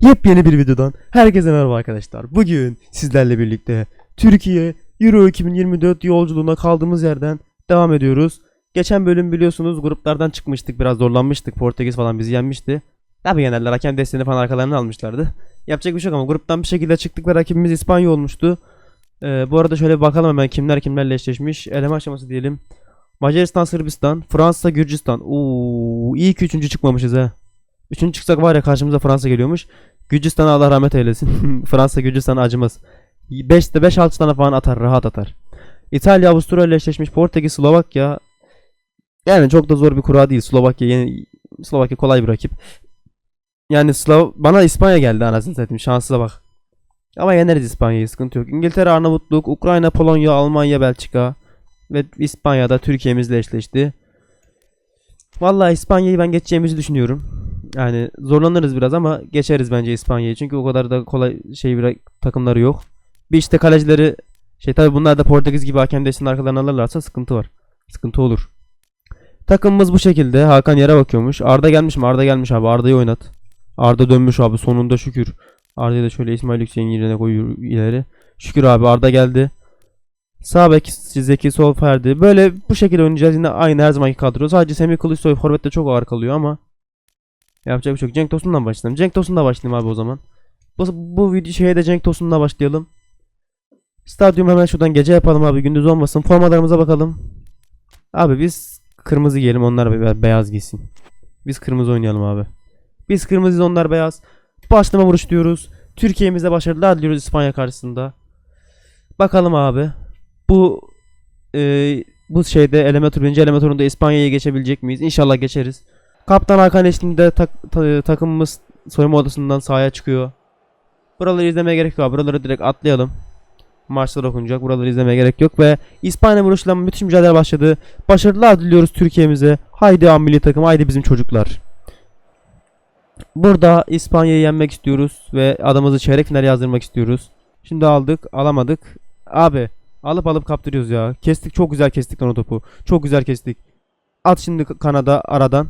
Yepyeni bir videodan herkese merhaba arkadaşlar. Bugün sizlerle birlikte Türkiye Euro 2024 yolculuğuna kaldığımız yerden devam ediyoruz. Geçen bölüm biliyorsunuz gruplardan çıkmıştık. Biraz zorlanmıştık. Portekiz falan bizi yenmişti. Tabi yenerler. Hakem desteğini falan arkalarına almışlardı. Yapacak bir şey yok ama gruptan bir şekilde çıktık ve rakibimiz İspanya olmuştu. Ee, bu arada şöyle bir bakalım hemen kimler kimlerle eşleşmiş. Eleme aşaması diyelim. Macaristan, Sırbistan, Fransa, Gürcistan. Oo, iyi ki üçüncü çıkmamışız ha. Üçüncü çıksak var ya karşımıza Fransa geliyormuş. Gürcistan'a Allah rahmet eylesin. Fransa Gürcistan'a acımaz. 5'te 5 6 tane falan atar, rahat atar. İtalya Avusturya ile eşleşmiş. Portekiz Slovakya. Yani çok da zor bir kura değil. Slovakya yeni Slovakya kolay bir rakip. Yani Slav bana İspanya geldi anasını satayım. Şanssıza bak. Ama yeneriz İspanya'yı sıkıntı yok. İngiltere, Arnavutluk, Ukrayna, Polonya, Almanya, Belçika ve İspanya'da Türkiye'mizle eşleşti. Vallahi İspanya'yı ben geçeceğimizi düşünüyorum. Yani zorlanırız biraz ama geçeriz bence İspanya'yı. Çünkü o kadar da kolay şey bir takımları yok. Bir işte kalecileri şey tabi bunlar da Portekiz gibi hakem desteğinin arkalarına alırlarsa sıkıntı var. Sıkıntı olur. Takımımız bu şekilde. Hakan yere bakıyormuş. Arda gelmiş mi? Arda gelmiş abi. Arda'yı oynat. Arda dönmüş abi sonunda şükür. Arda'yı da şöyle İsmail Yüksek'in yerine koyuyor ileri. Şükür abi Arda geldi. Sağ bek Zeki sol Ferdi. Böyle bu şekilde oynayacağız. Yine aynı her zamanki kadro. Sadece Semih Kılıçsoy forvette çok ağır kalıyor ama yapacak bir şey yok. Cenk Tosun'dan başlayalım. Cenk Tosun'dan başlayalım abi o zaman. Bu, bu video şeye de Cenk Tosun'dan başlayalım. Stadyum hemen şuradan gece yapalım abi. Gündüz olmasın. Formalarımıza bakalım. Abi biz kırmızı giyelim. Onlar be- beyaz giysin. Biz kırmızı oynayalım abi. Biz kırmızı onlar beyaz. Başlama vuruş diyoruz. Türkiye'mize başarılar diliyoruz İspanya karşısında. Bakalım abi. Bu e, bu şeyde eleme birinci eleme turunda İspanya'ya geçebilecek miyiz? İnşallah geçeriz. Kaptan Hakan eşliğinde tak- ta- takımımız soyunma odasından sahaya çıkıyor. Buraları izlemeye gerek yok. Buraları direkt atlayalım. Maçlar okunacak. Buraları izlemeye gerek yok ve İspanya vuruşla müthiş mücadele başladı. Başarılar diliyoruz Türkiye'mize. Haydi milli takım, haydi bizim çocuklar. Burada İspanya'yı yenmek istiyoruz ve adamımızı çeyrek final yazdırmak istiyoruz. Şimdi aldık, alamadık. Abi alıp alıp kaptırıyoruz ya. Kestik çok güzel kestik lan o topu. Çok güzel kestik. At şimdi kanada aradan.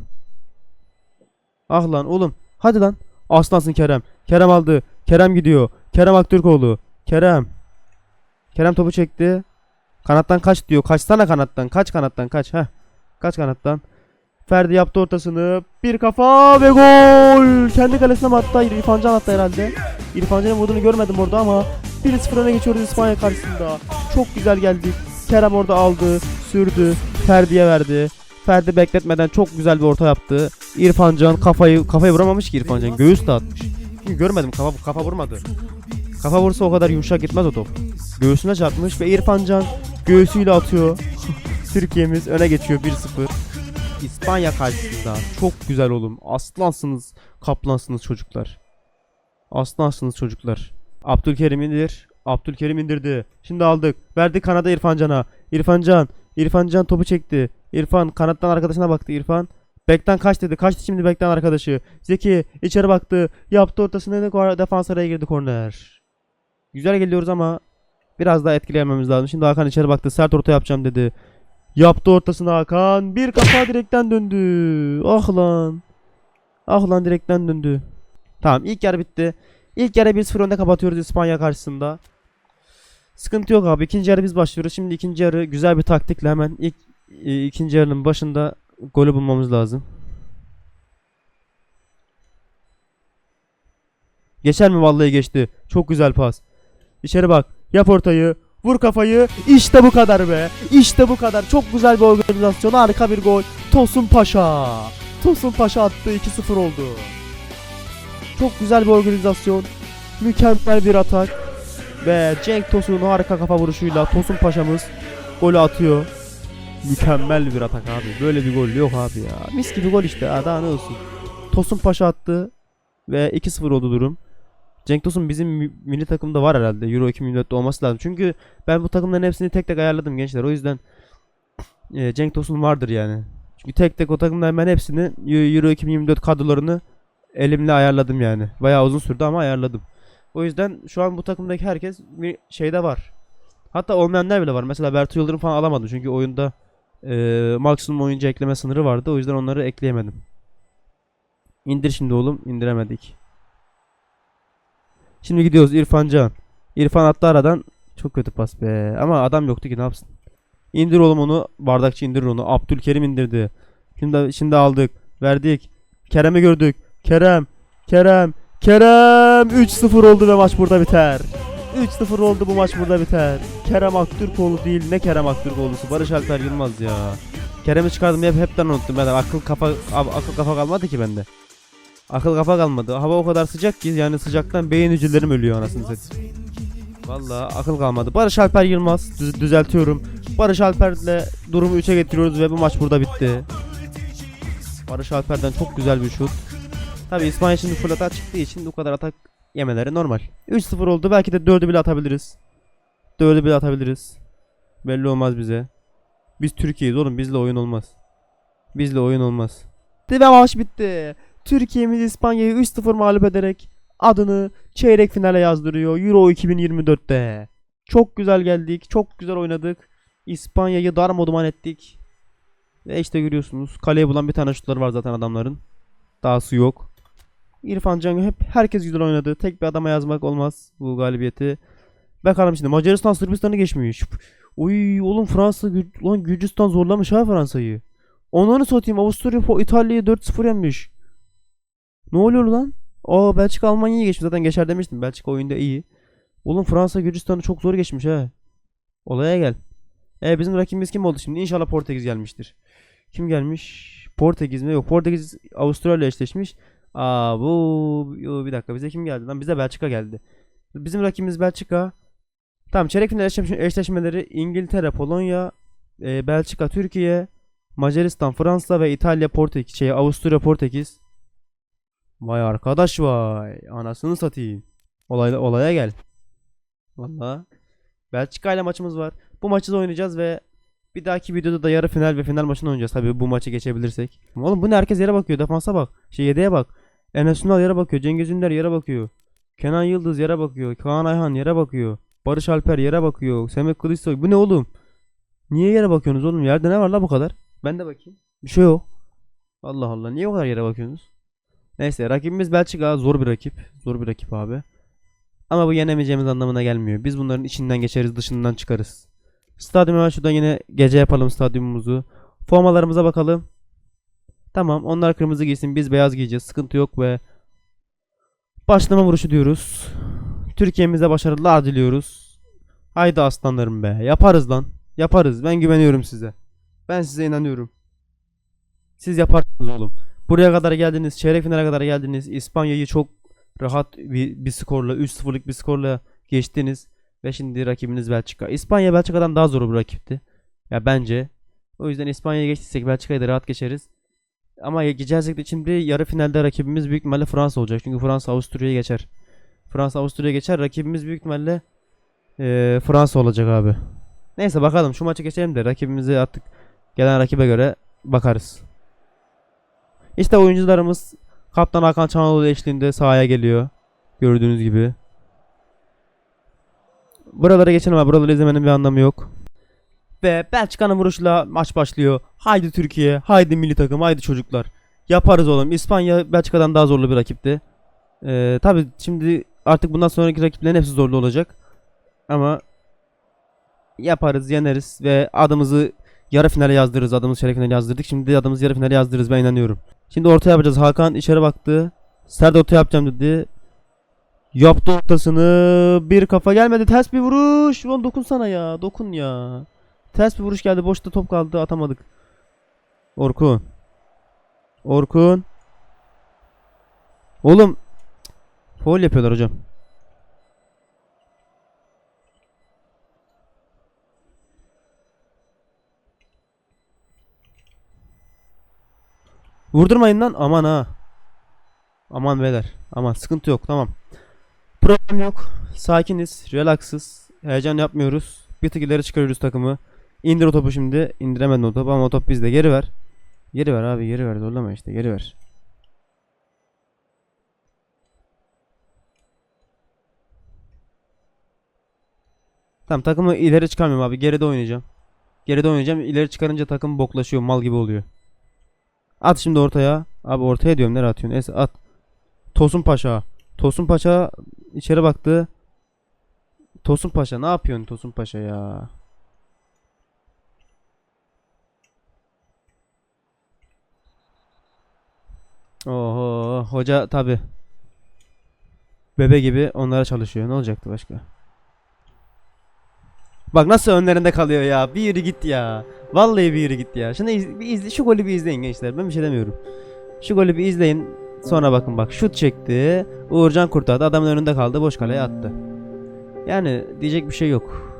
Ah lan oğlum. Hadi lan. Aslansın Kerem. Kerem aldı. Kerem gidiyor. Kerem Aktürkoğlu. Kerem. Kerem topu çekti. Kanattan kaç diyor. Kaçsana kanattan. Kaç kanattan kaç. Heh. Kaç kanattan. Ferdi yaptı ortasını. Bir kafa ve gol. Kendi kalesine mi attı? İrfan Can attı herhalde. İrfan Can'ın vurduğunu görmedim orada ama 1-0 öne geçiyoruz İspanya karşısında. Çok güzel geldik. Kerem orada aldı, sürdü, Ferdi'ye verdi. Ferdi bekletmeden çok güzel bir orta yaptı. İrfan Can kafayı kafaya vuramamış ki İrfan Can. Göğüs de atmış. Çünkü görmedim kafa kafa vurmadı. Kafa vursa o kadar yumuşak gitmez o top. Göğsüne çarpmış ve İrfan Can göğsüyle atıyor. Türkiye'miz öne geçiyor 1-0. İspanya karşısında çok güzel oğlum. Aslansınız, kaplansınız çocuklar. Aslansınız çocuklar. Abdülkerim indir. Abdülkerim indirdi. Şimdi aldık. Verdi kanada İrfan Can'a. İrfan Can. İrfan Can topu çekti. İrfan kanattan arkadaşına baktı İrfan. Bekten kaç dedi. Kaçtı şimdi bekten arkadaşı. Zeki içeri baktı. Yaptı ortasına da defans araya girdi korner. Güzel geliyoruz ama biraz daha etkileyememiz lazım. Şimdi Hakan içeri baktı. Sert orta yapacağım dedi. Yaptı ortasına Hakan. Bir kafa direkten döndü. Ah lan. Ah lan direkten döndü. Tamam ilk yarı bitti. İlk yarı 1-0 önde kapatıyoruz İspanya karşısında. Sıkıntı yok abi. İkinci yarı biz başlıyoruz. Şimdi ikinci yarı güzel bir taktikle hemen ilk e, ikinci yarının başında golü bulmamız lazım. Geçer mi? Vallahi geçti. Çok güzel pas. İçeri bak. Yap ortayı. Vur kafayı. İşte bu kadar be. İşte bu kadar. Çok güzel bir organizasyon. Harika bir gol. Tosun Paşa. Tosun Paşa attı. 2-0 oldu. Çok güzel bir organizasyon. Mükemmel bir atak. Ve Cenk Tosun'un harika kafa vuruşuyla Tosun Paşa'mız golü atıyor. Mükemmel bir atak abi. Böyle bir gol yok abi ya. Mis gibi gol işte. Ha, daha ne olsun. Tosun Paşa attı. Ve 2-0 oldu durum. Cenk Tosun bizim mi- milli takımda var herhalde. Euro 2024'te olması lazım. Çünkü ben bu takımların hepsini tek tek ayarladım gençler. O yüzden e, Cenk Tosun vardır yani. Çünkü tek tek o takımların ben hepsini Eu- Euro 2024 kadrolarını elimle ayarladım yani. Bayağı uzun sürdü ama ayarladım. O yüzden şu an bu takımdaki herkes bir şeyde var. Hatta olmayanlar bile var. Mesela Bertu Yıldırım falan alamadım. Çünkü oyunda e, maksimum oyuncu ekleme sınırı vardı. O yüzden onları ekleyemedim. İndir şimdi oğlum. indiremedik. Şimdi gidiyoruz İrfan Can. İrfan attı aradan. Çok kötü pas be. Ama adam yoktu ki ne yapsın. İndir oğlum onu. Bardakçı indir onu. Abdülkerim indirdi. Şimdi şimdi aldık. Verdik. Kerem'i gördük. Kerem. Kerem. Kerem. 3-0 oldu ve maç burada biter. 3-0 oldu bu maç burada biter. Kerem Aktürkoğlu değil ne Kerem Aktürkoğlu'su Barış Alper Yılmaz ya. Kerem'i çıkardım hep hepten unuttum ben akıl kafa ab- akıl kafa kalmadı ki bende. Akıl kafa kalmadı. Hava o kadar sıcak ki yani sıcaktan beyin hücrelerim ölüyor anasını satayım. Vallahi akıl kalmadı. Barış Alper Yılmaz düz- düzeltiyorum. Barış Alper'le durumu 3'e getiriyoruz ve bu maç burada bitti. Barış Alper'den çok güzel bir şut. Tabi İsmail şimdi full atak çıktığı için bu kadar atak yemeleri normal. 3-0 oldu. Belki de 4'ü bile atabiliriz. 4'ü bile atabiliriz. Belli olmaz bize. Biz Türkiye'yiz oğlum. Bizle oyun olmaz. Bizle oyun olmaz. Ve maç bitti. Türkiye'miz İspanya'yı 3-0 mağlup ederek adını çeyrek finale yazdırıyor Euro 2024'te. Çok güzel geldik. Çok güzel oynadık. İspanya'yı darmaduman ettik. Ve işte görüyorsunuz. Kaleye bulan bir tane şutları var zaten adamların. Dahası yok. İrfan Can hep herkes güzel oynadı. Tek bir adama yazmak olmaz bu galibiyeti. Bakalım şimdi Macaristan Sırbistan'ı geçmiş. Uy oğlum Fransa lan Gürcistan zorlamış ha Fransa'yı. Onları satayım Avusturya İtalya'yı 4-0 yenmiş. Ne oluyor lan? Aa Belçika Almanya'yı geçmiş zaten geçer demiştim. Belçika oyunda iyi. Oğlum Fransa Gürcistan'ı çok zor geçmiş ha. Olaya gel. E bizim rakibimiz kim oldu şimdi? İnşallah Portekiz gelmiştir. Kim gelmiş? Portekiz mi? Yok Portekiz Avustralya eşleşmiş. Aa bu bir dakika bize kim geldi lan? Bize Belçika geldi. Bizim rakibimiz Belçika. Tamam çeyrek final eşleşme- eşleşmeleri İngiltere, Polonya, e, Belçika, Türkiye, Macaristan, Fransa ve İtalya, Portekiz, şey Avusturya, Portekiz. Vay arkadaş vay. Anasını satayım. Olay, olaya gel. Vallahi. Belçika ile maçımız var. Bu maçı da oynayacağız ve bir dahaki videoda da yarı final ve final maçını oynayacağız. Tabii bu maçı geçebilirsek. Oğlum bu ne herkes yere bakıyor. Defansa bak. Şey yedeğe bak. Enes Ünal yere bakıyor. Cengiz Ünder yere bakıyor. Kenan Yıldız yere bakıyor. Kaan Ayhan yere bakıyor. Barış Alper yere bakıyor. Semih Kılıçsoy. Bu ne oğlum? Niye yere bakıyorsunuz oğlum? Yerde ne var la bu kadar? Ben de bakayım. Bir şey yok. Allah Allah. Niye o kadar yere bakıyorsunuz? Neyse rakibimiz Belçika. Zor bir rakip. Zor bir rakip abi. Ama bu yenemeyeceğimiz anlamına gelmiyor. Biz bunların içinden geçeriz, dışından çıkarız. Stadyum hemen şuradan yine gece yapalım stadyumumuzu. Formalarımıza bakalım. Tamam onlar kırmızı giysin biz beyaz giyeceğiz. Sıkıntı yok ve başlama vuruşu diyoruz. Türkiye'mize başarılar diliyoruz. Haydi aslanlarım be. Yaparız lan. Yaparız. Ben güveniyorum size. Ben size inanıyorum. Siz yaparsınız oğlum. Buraya kadar geldiniz. Çeyrek finale kadar geldiniz. İspanya'yı çok rahat bir, bir skorla 3-0'lık bir skorla geçtiniz. Ve şimdi rakibiniz Belçika. İspanya Belçika'dan daha zor bir rakipti. Ya bence. O yüzden İspanya'ya geçtiysek Belçika'yı da rahat geçeriz. Ama de şimdi yarı finalde rakibimiz büyük ihtimalle Fransa olacak. Çünkü Fransa Avusturya'ya geçer. Fransa Avusturya'ya geçer. Rakibimiz büyük ihtimalle eee, Fransa olacak abi. Neyse bakalım şu maçı geçelim de rakibimize artık gelen rakibe göre bakarız. İşte oyuncularımız Kaptan Hakan Çanaloğlu eşliğinde sahaya geliyor. Gördüğünüz gibi. Buralara geçelim ama buraları izlemenin bir anlamı yok. Ve Belçika'nın vuruşuyla maç başlıyor. Haydi Türkiye, haydi milli takım, haydi çocuklar. Yaparız oğlum. İspanya Belçika'dan daha zorlu bir rakipti. Ee, Tabi şimdi artık bundan sonraki rakiplerin hepsi zorlu olacak. Ama yaparız, yeneriz ve adımızı yarı finale yazdırırız. Adımızı çeyrek finale yazdırdık. Şimdi adımızı yarı finale yazdırırız ben inanıyorum. Şimdi orta yapacağız. Hakan içeri baktı. Sert orta yapacağım dedi. Yaptı ortasını. Bir kafa gelmedi. Ters bir vuruş. Ulan dokunsana ya. Dokun ya. Ters bir vuruş geldi. Boşta top kaldı. Atamadık. Orkun. Orkun. Oğlum. Foul yapıyorlar hocam. Vurdurmayın lan. Aman ha. Aman beyler. Aman sıkıntı yok. Tamam. Problem yok. Sakiniz. Relaksız. Heyecan yapmıyoruz. Bir tık ileri çıkarıyoruz takımı. İndir o topu şimdi. İndiremedin o topu ama o top bizde. Geri ver. Geri ver abi geri ver. Zorlama işte geri ver. Tamam takımı ileri çıkarmıyorum abi. Geride oynayacağım. Geride oynayacağım. İleri çıkarınca takım boklaşıyor. Mal gibi oluyor. At şimdi ortaya. Abi ortaya diyorum nereye atıyorsun? Neyse at. Tosun Paşa. Tosun Paşa içeri baktı. Tosun Paşa ne yapıyorsun Tosun Paşa ya? Oho hoca tabi. Bebe gibi onlara çalışıyor. Ne olacaktı başka? Bak nasıl önlerinde kalıyor ya. Bir yürü git ya. Vallahi bir yürü git ya. Şimdi iz- bir izle, şu golü bir izleyin gençler. Ben bir şey demiyorum. Şu golü bir izleyin. Sonra bakın bak şut çekti. Uğurcan kurtardı. Adamın önünde kaldı. Boş kaleye attı. Yani diyecek bir şey yok.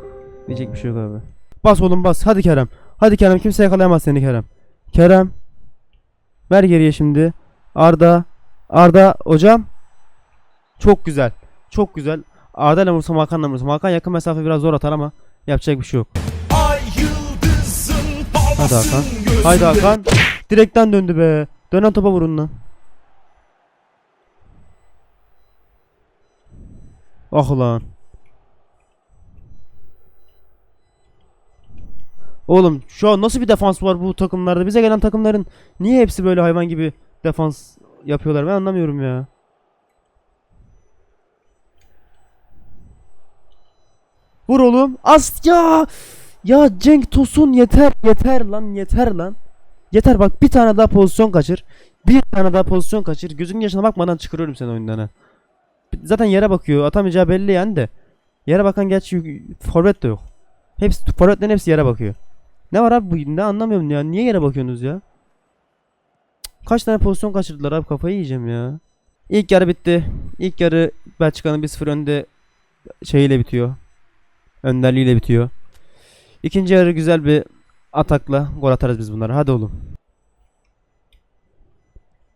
Diyecek bir şey yok abi. Bas oğlum bas. Hadi Kerem. Hadi Kerem. Kimse yakalayamaz seni Kerem. Kerem. Ver geriye şimdi. Arda. Arda hocam. Çok güzel. Çok güzel. Arda ile vursam Hakan'la vursam. Hakan yakın mesafe biraz zor atar ama yapacak bir şey yok. Hadi Hakan. Haydi Hakan. Direkten döndü be. Dönen topa vurun lan. Ah ulan. Oğlum şu an nasıl bir defans var bu takımlarda? Bize gelen takımların niye hepsi böyle hayvan gibi defans yapıyorlar? Ben anlamıyorum ya. Vur oğlum. As ya. Ya Cenk Tosun yeter yeter lan yeter lan. Yeter bak bir tane daha pozisyon kaçır. Bir tane daha pozisyon kaçır. Gözünün yaşına bakmadan çıkarıyorum seni oyundan ha. Zaten yere bakıyor. Atamayacağı belli yani de. Yere bakan gerçi forvet de yok. Hepsi forvetlerin hepsi yere bakıyor. Ne var abi bu ne anlamıyorum ya. Niye yere bakıyorsunuz ya? Kaç tane pozisyon kaçırdılar abi kafayı yiyeceğim ya. İlk yarı bitti. İlk yarı Belçika'nın 1-0 önde şeyiyle bitiyor. Önderliğiyle bitiyor. İkinci yarı güzel bir atakla gol atarız biz bunlara. Hadi oğlum.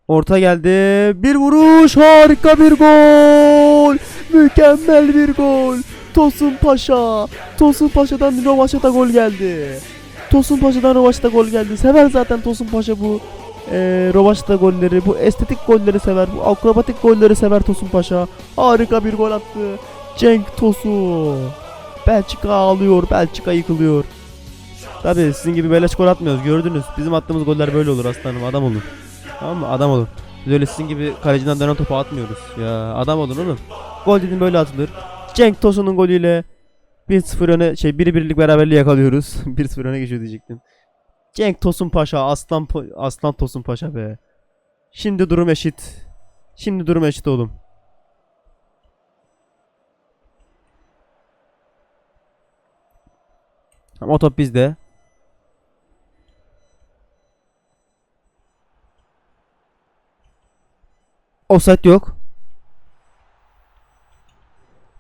Orta geldi. Bir vuruş. Harika bir gol. Mükemmel bir gol. Tosun Paşa. Tosun Paşa'dan Rovaşa'da gol geldi. Tosun Paşa'dan Rovaşa'da gol geldi. Sever zaten Tosun Paşa bu eee Rovaşa'da golleri. Bu estetik golleri sever. Bu akrobatik golleri sever Tosun Paşa. Harika bir gol attı. Cenk Tosun. Belçika ağlıyor. Belçika yıkılıyor. Tabii sizin gibi beleş gol atmıyoruz gördünüz. Bizim attığımız goller böyle olur aslanım adam olun. Tamam mı? Adam olun. Biz öyle sizin gibi kaleciden dönen topu atmıyoruz. Ya adam olun oğlum. Gol dedim böyle atılır. Cenk Tosun'un golüyle 1-0 öne şey 1-1'lik beraberliği yakalıyoruz. 1-0 öne geçiyor diyecektim. Cenk Tosun Paşa aslan aslan Tosun Paşa be. Şimdi durum eşit. Şimdi durum eşit oğlum. Ama o top bizde. Offside yok.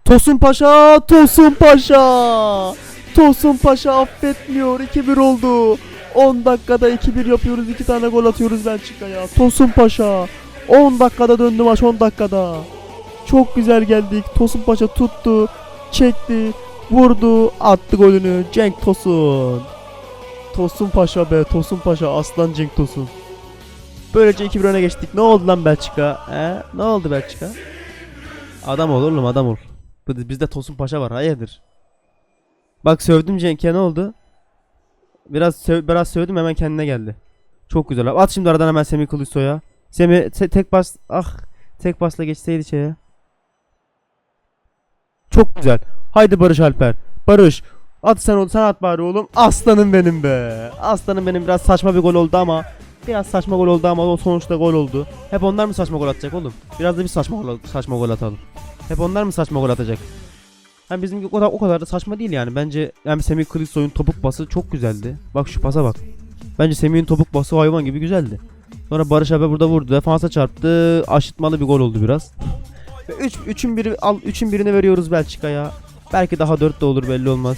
Tosun Paşa, Tosun Paşa. Tosun Paşa affetmiyor. 2-1 oldu. 10 dakikada 2-1 yapıyoruz. 2 tane gol atıyoruz Belçika'ya. Tosun Paşa. 10 dakikada döndü maç 10 dakikada. Çok güzel geldik. Tosun Paşa tuttu, çekti, vurdu, attı golünü. Cenk Tosun. Tosun Paşa be, Tosun Paşa, aslan Cenk Tosun. Böylece 2-1 öne geçtik. Ne oldu lan Belçika? He? Ne oldu Belçika? Adam ol oğlum adam ol. Bizde Tosun Paşa var hayırdır? Bak sövdüm Cenk'e ne oldu? Biraz söv biraz sövdüm hemen kendine geldi. Çok güzel abi. At şimdi aradan hemen Semih Kılıçsoy'a. Semih te- tek bas ah tek pasla geçseydi şeye. Çok güzel. Haydi Barış Alper. Barış. At sen ol sen at bari oğlum. Aslanım benim be. Aslanım benim biraz saçma bir gol oldu ama biraz saçma gol oldu ama o sonuçta gol oldu. Hep onlar mı saçma gol atacak oğlum? Biraz da bir saçma gol saçma gol atalım. Hep onlar mı saçma gol atacak? Hem bizimki o kadar, o kadar da saçma değil yani. Bence hem Semih Kılıçsoy'un topuk bası çok güzeldi. Bak şu pasa bak. Bence Semih'in topuk bası hayvan gibi güzeldi. Sonra Barış abi burada vurdu. Defansa çarptı. Aşıtmalı bir gol oldu biraz. Ve 3 üç, 3'ün biri al 3'ün birini veriyoruz Belçika'ya. Belki daha 4 de olur belli olmaz.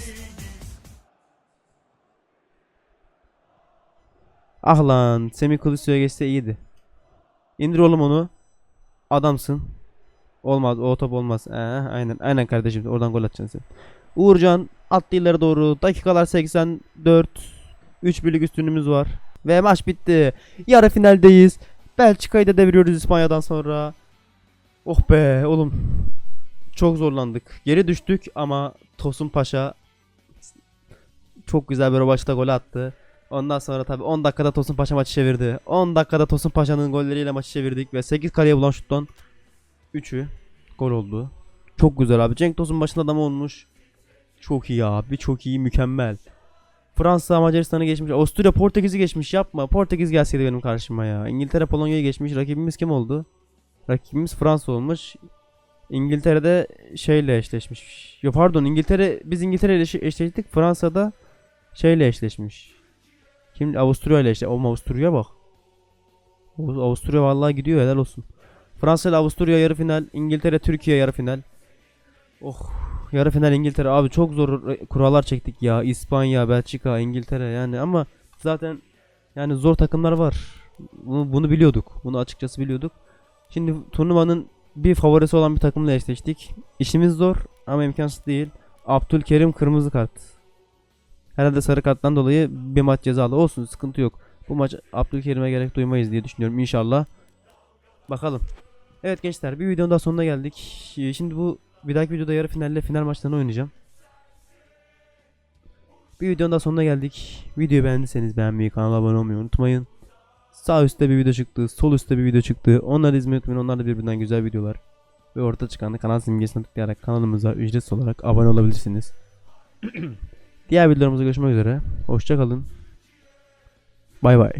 Ah lan Semih Kılıçsoy'a geçse iyiydi. İndir oğlum onu. Adamsın. Olmaz o top olmaz. Ee, aynen aynen kardeşim oradan gol atacaksın sen. Uğurcan attı ileri doğru. Dakikalar 84. 3 birlik üstünlüğümüz var. Ve maç bitti. Yarı finaldeyiz. Belçika'yı da deviriyoruz İspanya'dan sonra. Oh be oğlum. Çok zorlandık. Geri düştük ama Tosun Paşa çok güzel bir robaçta gol attı. Ondan sonra tabi 10 dakikada Tosun Paşa maçı çevirdi. 10 dakikada Tosun Paşa'nın golleriyle maçı çevirdik ve 8 kaleye bulan şuttan 3'ü gol oldu. Çok güzel abi. Cenk Tosun başında adam olmuş. Çok iyi abi. Çok iyi. Mükemmel. Fransa Macaristan'ı geçmiş. Avusturya Portekiz'i geçmiş. Yapma. Portekiz gelseydi benim karşıma ya. İngiltere Polonya'yı geçmiş. Rakibimiz kim oldu? Rakibimiz Fransa olmuş. İngiltere'de şeyle eşleşmiş. Yo pardon İngiltere biz İngiltere ile eşleştik. Fransa'da şeyle eşleşmiş. Kim Avusturya ile eşleşti. Oğlum Avusturya bak. Av- Avusturya vallahi gidiyor helal olsun. Fransa ile Avusturya yarı final, İngiltere Türkiye yarı final. Oh, yarı final İngiltere abi çok zor kurallar çektik ya. İspanya, Belçika, İngiltere yani ama zaten yani zor takımlar var. Bunu, bunu biliyorduk. Bunu açıkçası biliyorduk. Şimdi turnuvanın bir favorisi olan bir takımla eşleştik. İşimiz zor ama imkansız değil. Abdülkerim kırmızı kart. Herhalde sarı karttan dolayı bir maç cezalı olsun sıkıntı yok. Bu maç Abdülkerim'e gerek duymayız diye düşünüyorum inşallah. Bakalım. Evet gençler bir videonun daha sonuna geldik. Ee, Şimdi bu bir dahaki videoda yarı finalle final maçlarını oynayacağım. Bir videonun daha sonuna geldik. Videoyu beğendiyseniz beğenmeyi, kanala abone olmayı unutmayın. Sağ üstte bir video çıktı, sol üstte bir video çıktı. Onları izlemeyi unutmayın. Onlar da birbirinden güzel videolar. Ve orta çıkan kanal simgesine tıklayarak kanalımıza ücretsiz olarak abone olabilirsiniz. Diğer videolarımızda görüşmek üzere. Hoşçakalın. Bay bay.